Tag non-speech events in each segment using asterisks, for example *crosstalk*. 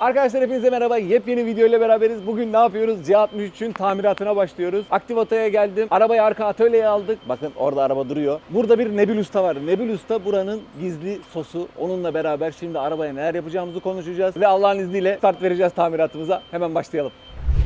Arkadaşlar hepinize merhaba. Yepyeni video ile beraberiz. Bugün ne yapıyoruz? C63'ün tamiratına başlıyoruz. Aktif Oto'ya geldim. Arabayı arka atölyeye aldık. Bakın orada araba duruyor. Burada bir Nebil Usta var. Nebil Usta buranın gizli sosu. Onunla beraber şimdi arabaya neler yapacağımızı konuşacağız. Ve Allah'ın izniyle start vereceğiz tamiratımıza. Hemen başlayalım.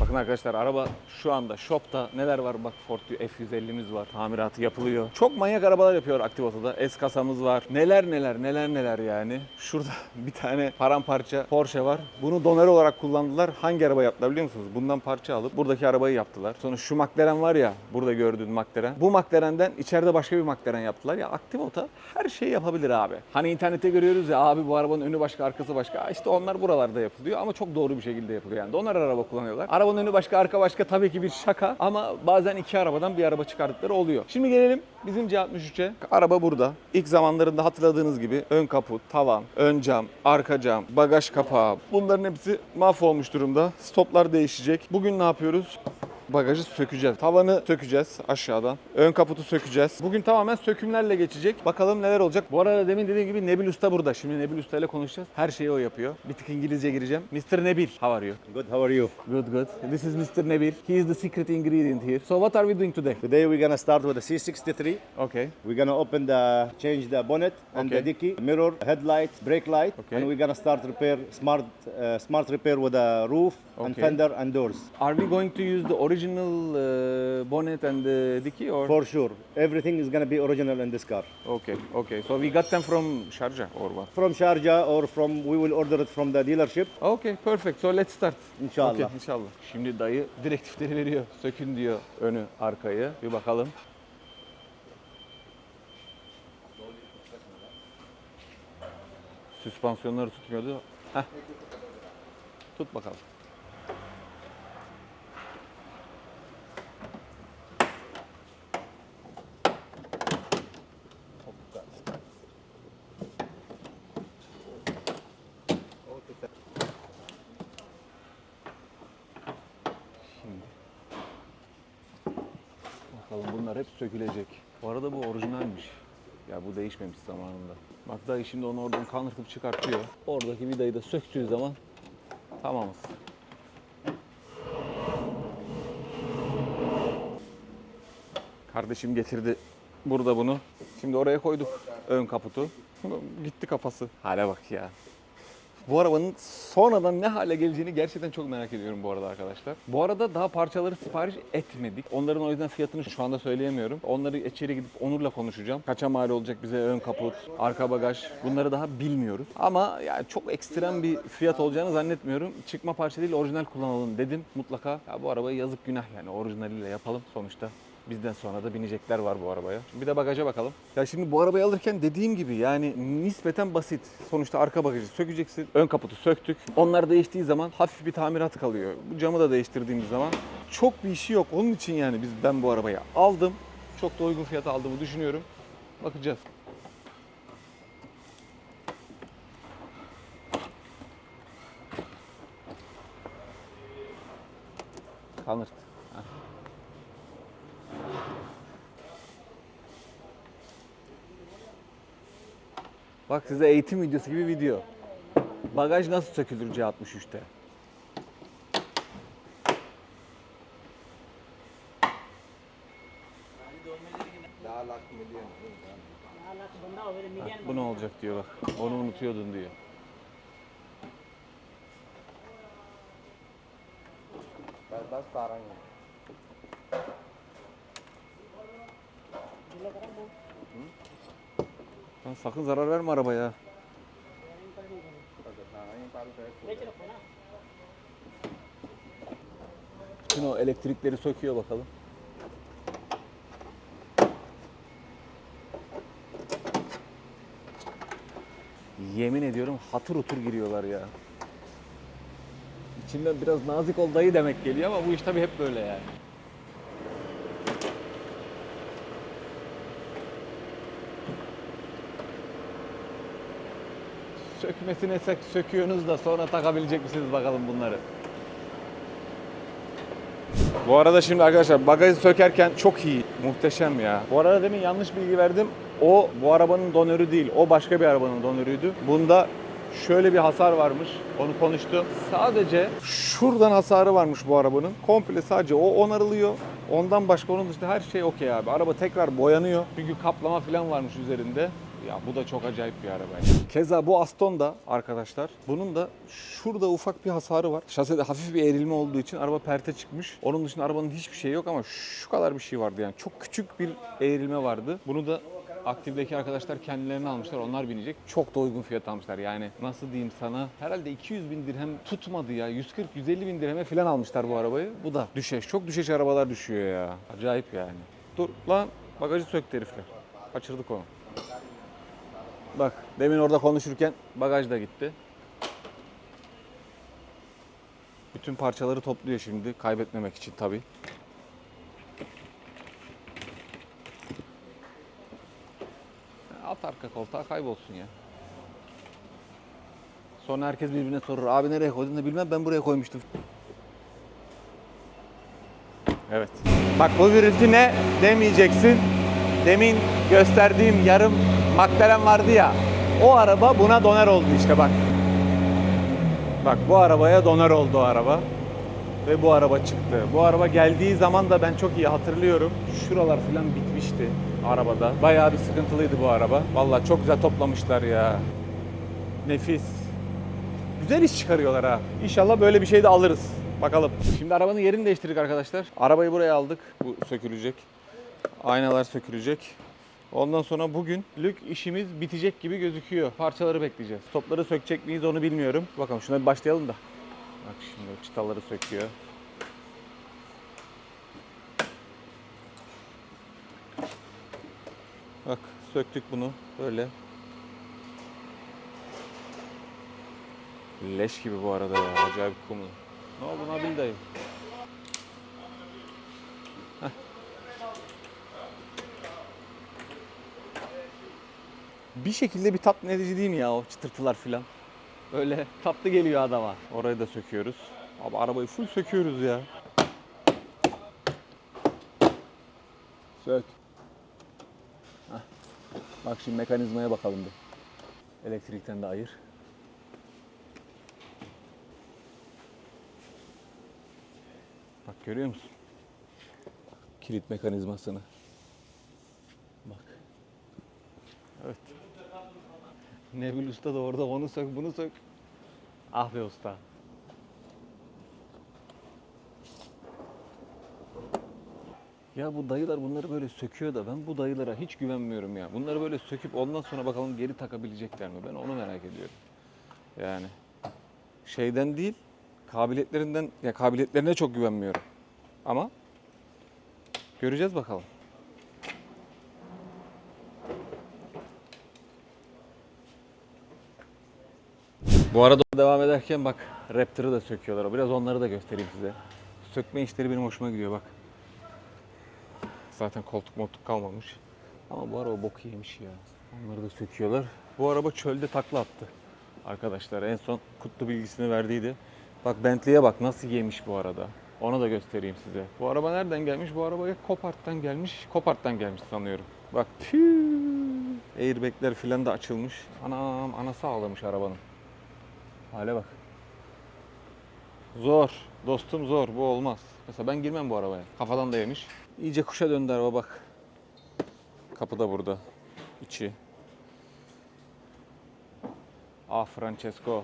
Bakın arkadaşlar araba şu anda shopta neler var bak Ford F150'miz var tamiratı yapılıyor. Çok manyak arabalar yapıyor Aktif Oto'da. S kasamız var. Neler neler neler neler yani. Şurada *laughs* bir tane paramparça Porsche var. Bunu doner olarak kullandılar. Hangi araba yaptılar biliyor musunuz? Bundan parça alıp buradaki arabayı yaptılar. Sonra şu McLaren var ya burada gördüğün McLaren. Bu McLaren'den içeride başka bir McLaren yaptılar. Ya Aktif Oto her şeyi yapabilir abi. Hani internette görüyoruz ya abi bu arabanın önü başka arkası başka. İşte onlar buralarda yapılıyor ama çok doğru bir şekilde yapılıyor. Yani doner araba kullanıyorlar. Arabanın önü başka arka başka tabii ki bir şaka ama bazen iki arabadan bir araba çıkardıkları oluyor. Şimdi gelelim bizim C63'e. Araba burada. İlk zamanlarında hatırladığınız gibi ön kaput, tavan, ön cam, arka cam, bagaj kapağı bunların hepsi mahvolmuş durumda. Stoplar değişecek. Bugün ne yapıyoruz? Bagajı sökeceğiz. Tavanı sökeceğiz aşağıdan. Ön kaputu sökeceğiz. Bugün tamamen sökümlerle geçecek. Bakalım neler olacak. Bu arada demin dediğim gibi Nebil Usta burada. Şimdi Nebil Usta ile konuşacağız. Her şeyi o yapıyor. Bir tık İngilizce gireceğim. Mr. Nebil, how are you? Good, how are you? Good, good. This is Mr. Nebil. He is the secret ingredient here. So what are we doing today? Today we're gonna start with the C63. Okay. We're gonna open the, change the bonnet and Okay. the dicky, mirror, headlight, brake light, Okay. and we're gonna start repair smart, uh, smart repair with a roof and Okay. fender and doors. Are we going to use the original uh, bonnet and the dicky or? For sure, everything is gonna be original in this car. Okay, okay. So we got them from Sharjah or what? From Sharjah or from, we will order it from the dealership. Okay, perfect. So let's start. İnşallah. Okay, inşallah. Şimdi dayı direktifleri veriyor. Sökün diyor önü, arkayı. Bir bakalım. Süspansiyonları tutmuyordu. Heh. Tut bakalım. Bakalım bunlar hep sökülecek. Bu arada bu orijinalmiş. Ya bu değişmemiş zamanında. Bak dayı şimdi onu oradan kanırtıp çıkartıyor. Oradaki vidayı da söktüğü zaman tamamız. Kardeşim getirdi burada bunu. Şimdi oraya koyduk ön kaputu. Gitti kafası. Hale bak ya. Bu arabanın sonradan ne hale geleceğini gerçekten çok merak ediyorum bu arada arkadaşlar. Bu arada daha parçaları sipariş etmedik. Onların o yüzden fiyatını şu anda söyleyemiyorum. Onları içeri gidip Onur'la konuşacağım. Kaça mal olacak bize ön kaput, arka bagaj bunları daha bilmiyoruz. Ama yani çok ekstrem bir fiyat olacağını zannetmiyorum. Çıkma parça değil orijinal kullanalım dedim mutlaka. Ya bu arabayı yazık günah yani orijinaliyle yapalım sonuçta. Bizden sonra da binecekler var bu arabaya. Bir de bagaja bakalım. Ya şimdi bu arabayı alırken dediğim gibi yani nispeten basit. Sonuçta arka bagajı sökeceksin. Ön kaputu söktük. Onlar değiştiği zaman hafif bir tamirat kalıyor. Bu camı da değiştirdiğimiz zaman çok bir işi yok. Onun için yani biz ben bu arabayı aldım. Çok da uygun fiyata aldığımı düşünüyorum. Bakacağız. Kanırt. Heh. Bak size eğitim videosu gibi video. Bagaj nasıl sökülür C63'te? Heh, Bu ne olacak diyor bak. Onu unutuyordun diyor. Lan sakın zarar verme arabaya. Bütün o elektrikleri söküyor bakalım. Yemin ediyorum hatır otur giriyorlar ya. İçinden biraz nazik ol dayı demek geliyor ama bu iş tabii hep böyle yani. Sökmesine sök, söküyorsunuz da sonra takabilecek misiniz bakalım bunları. Bu arada şimdi arkadaşlar bagajı sökerken çok iyi, muhteşem ya. Bu arada demin yanlış bilgi verdim. O bu arabanın donörü değil, o başka bir arabanın donörüydü. Bunda Şöyle bir hasar varmış. Onu konuştum. Sadece şuradan hasarı varmış bu arabanın. Komple sadece o onarılıyor. Ondan başka onun dışında her şey okey abi. Araba tekrar boyanıyor. Çünkü kaplama falan varmış üzerinde. Ya bu da çok acayip bir araba. Keza bu Aston da arkadaşlar. Bunun da şurada ufak bir hasarı var. Şasede hafif bir eğrilme olduğu için araba perte çıkmış. Onun dışında arabanın hiçbir şeyi yok ama şu kadar bir şey vardı yani. Çok küçük bir eğrilme vardı. Bunu da Aktif'deki arkadaşlar kendilerini almışlar. Onlar binecek. Çok da uygun fiyat almışlar. Yani nasıl diyeyim sana? Herhalde 200 bin dirhem tutmadı ya. 140-150 bin dirheme falan almışlar bu arabayı. Bu da düşeş. Çok düşeş arabalar düşüyor ya. Acayip yani. Dur lan bagajı söktü herifler. Kaçırdık onu. Bak demin orada konuşurken bagaj da gitti. Bütün parçaları topluyor şimdi kaybetmemek için tabii. At arka koltuğa kaybolsun ya. Sonra herkes birbirine sorur. Abi nereye koydun da bilmem ben buraya koymuştum. Evet. Bak bu virüsü ne demeyeceksin. Demin gösterdiğim yarım McLaren vardı ya. O araba buna doner oldu işte bak. Bak bu arabaya doner oldu o araba. Ve bu araba çıktı. Bu araba geldiği zaman da ben çok iyi hatırlıyorum. Şuralar falan bitmişti arabada. Bayağı bir sıkıntılıydı bu araba. Vallahi çok güzel toplamışlar ya. Nefis. Güzel iş çıkarıyorlar ha. İnşallah böyle bir şey de alırız. Bakalım. Şimdi arabanın yerini değiştirdik arkadaşlar. Arabayı buraya aldık. Bu sökülecek. Aynalar sökülecek. Ondan sonra bugün lük işimiz bitecek gibi gözüküyor. Parçaları bekleyeceğiz. Topları sökecek miyiz onu bilmiyorum. Bakalım şuna bir başlayalım da. Bak şimdi çıtaları söküyor. Bak söktük bunu böyle. Leş gibi bu arada ya. Acayip kumlu. Ne oldu Nabil dayı? Bir şekilde bir tatmin edici değil mi ya o çıtırtılar filan? Böyle tatlı geliyor adama. Orayı da söküyoruz. Abi arabayı full söküyoruz ya. Sök. Bak şimdi mekanizmaya bakalım bir. Elektrikten de ayır. Bak görüyor musun? Kilit mekanizmasını. Bak. Evet. Nebil Usta da orada onu sök bunu sök. Ah be usta. Ya bu dayılar bunları böyle söküyor da ben bu dayılara hiç güvenmiyorum ya. Bunları böyle söküp ondan sonra bakalım geri takabilecekler mi? Ben onu merak ediyorum. Yani şeyden değil, kabiliyetlerinden ya kabiliyetlerine çok güvenmiyorum. Ama göreceğiz bakalım. Bu arada devam ederken bak Raptor'ı da söküyorlar. Biraz onları da göstereyim size. Sökme işleri benim hoşuma gidiyor bak. Zaten koltuk moltuk kalmamış. Ama bu araba bok yemiş ya. Onları da söküyorlar. Bu araba çölde takla attı. Arkadaşlar en son kutlu bilgisini verdiydi. Bak Bentley'e bak nasıl yemiş bu arada. Onu da göstereyim size. Bu araba nereden gelmiş? Bu araba ya Copart'tan gelmiş. Copart'tan gelmiş sanıyorum. Bak tüü. Airbag'ler filan da açılmış. Anam anası ağlamış arabanın. Hale bak. Zor. Dostum zor. Bu olmaz. Mesela ben girmem bu arabaya. Kafadan da yemiş. İyice kuşa döndü araba bak. Kapı da burada. İçi. Ah Francesco.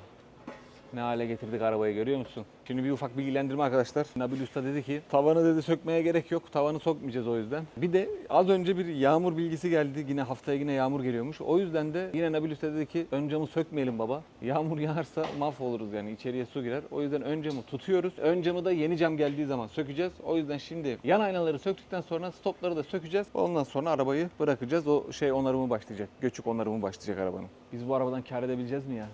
Ne hale getirdik arabayı görüyor musun? Şimdi bir ufak bilgilendirme arkadaşlar. Nabil Usta dedi ki tavanı dedi sökmeye gerek yok. Tavanı sokmayacağız o yüzden. Bir de az önce bir yağmur bilgisi geldi. Yine haftaya yine yağmur geliyormuş. O yüzden de yine Nabil Usta dedi ki ön camı sökmeyelim baba. Yağmur yağarsa mahvoluruz yani içeriye su girer. O yüzden ön camı tutuyoruz. Ön camı da yeni cam geldiği zaman sökeceğiz. O yüzden şimdi yan aynaları söktükten sonra stopları da sökeceğiz. Ondan sonra arabayı bırakacağız. O şey onarımı başlayacak. Göçük onarımı başlayacak arabanın. Biz bu arabadan kar edebileceğiz mi ya?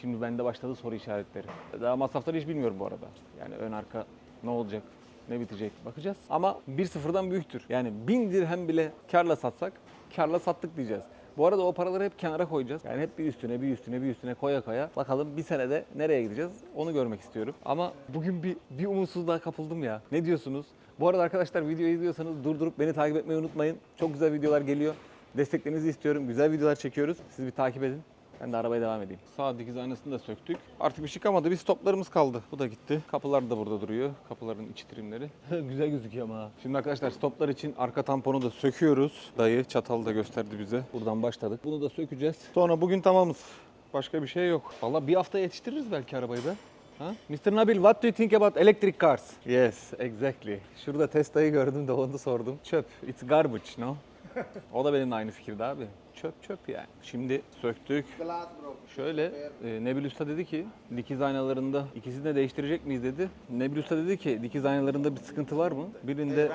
Şimdi bende başladı soru işaretleri. Daha masrafları hiç bilmiyorum bu arada. Yani ön arka ne olacak, ne bitecek bakacağız. Ama bir sıfırdan büyüktür. Yani bin dirhem bile karla satsak karla sattık diyeceğiz. Bu arada o paraları hep kenara koyacağız. Yani hep bir üstüne, bir üstüne, bir üstüne koya koya. Bakalım bir senede nereye gideceğiz onu görmek istiyorum. Ama bugün bir, bir umutsuzluğa kapıldım ya. Ne diyorsunuz? Bu arada arkadaşlar videoyu izliyorsanız durdurup beni takip etmeyi unutmayın. Çok güzel videolar geliyor. Desteklerinizi istiyorum. Güzel videolar çekiyoruz. Siz bir takip edin. Ben de arabaya devam edeyim. Sağ dikiz aynasını da söktük. Artık bir şey kalmadı. Bir stoplarımız kaldı. Bu da gitti. Kapılar da burada duruyor. Kapıların iç trimleri. *laughs* Güzel gözüküyor ama. ha. Şimdi arkadaşlar stoplar için arka tamponu da söküyoruz. Dayı çatalı da gösterdi bize. Buradan başladık. Bunu da sökeceğiz. Sonra bugün tamamız. Başka bir şey yok. Vallahi bir hafta yetiştiririz belki arabayı be. Ha? Mr. Nabil, what do you think about electric cars? Yes, exactly. Şurada Tesla'yı gördüm de onu sordum. Çöp, it's garbage, no? O da benimle aynı fikirde abi. Çöp çöp yani. Şimdi söktük. Şöyle e, Nebil Usta dedi ki dikiz aynalarında ikisini de değiştirecek miyiz dedi. Nebil Usta dedi ki dikiz aynalarında bir sıkıntı var mı? Birinde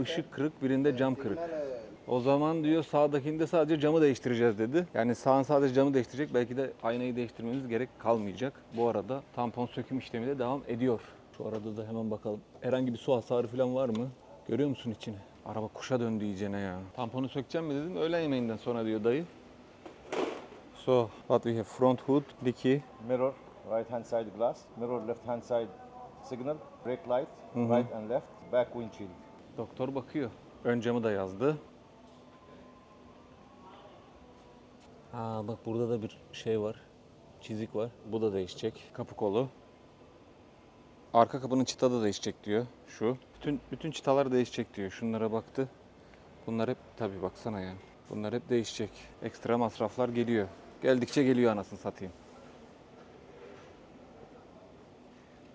ışık kırık, birinde cam kırık. O zaman diyor sağdakinde sadece camı değiştireceğiz dedi. Yani sağın sadece camı değiştirecek. Belki de aynayı değiştirmemiz gerek kalmayacak. Bu arada tampon söküm işlemi de devam ediyor. Şu arada da hemen bakalım. Herhangi bir su hasarı falan var mı? Görüyor musun içini? Araba kuşa döndü iyicene ya. Tamponu sökeceğim mi dedim. Öğlen yemeğinden sonra diyor dayı. So, what we have front hood, dicky, Mirror, right hand side glass. Mirror, left hand side signal. Brake light, right and left. Back windshield. Doktor bakıyor. Ön camı da yazdı. Ha bak burada da bir şey var. Çizik var. Bu da değişecek. Kapı kolu. Arka kapının çıta da değişecek diyor. Şu. Bütün bütün çıtalar değişecek diyor. Şunlara baktı. Bunlar hep tabii baksana ya. Bunlar hep değişecek. Ekstra masraflar geliyor. Geldikçe geliyor anasını satayım.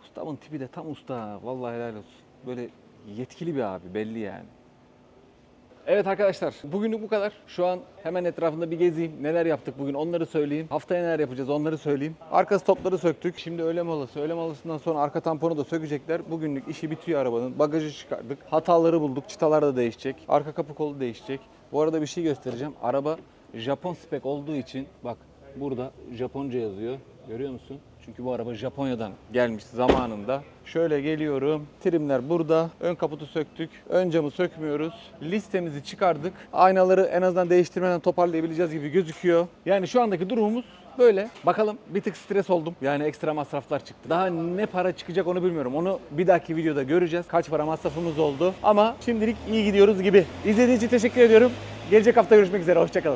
Ustamın tipi de tam usta. Vallahi helal olsun. Böyle yetkili bir abi belli yani. Evet arkadaşlar bugünlük bu kadar. Şu an hemen etrafında bir gezeyim. Neler yaptık bugün onları söyleyeyim. Haftaya neler yapacağız onları söyleyeyim. Arka stopları söktük. Şimdi öğle molası. Öğle molasından sonra arka tamponu da sökecekler. Bugünlük işi bitiyor arabanın. Bagajı çıkardık. Hataları bulduk. Çıtalar da değişecek. Arka kapı kolu değişecek. Bu arada bir şey göstereceğim. Araba Japon spek olduğu için bak burada Japonca yazıyor. Görüyor musun? Çünkü bu araba Japonya'dan gelmiş zamanında. Şöyle geliyorum. Trimler burada. Ön kaputu söktük. Ön camı sökmüyoruz. Listemizi çıkardık. Aynaları en azından değiştirmeden toparlayabileceğiz gibi gözüküyor. Yani şu andaki durumumuz böyle. Bakalım bir tık stres oldum. Yani ekstra masraflar çıktı. Daha ne para çıkacak onu bilmiyorum. Onu bir dahaki videoda göreceğiz. Kaç para masrafımız oldu. Ama şimdilik iyi gidiyoruz gibi. İzlediğiniz için teşekkür ediyorum. Gelecek hafta görüşmek üzere. Hoşçakalın.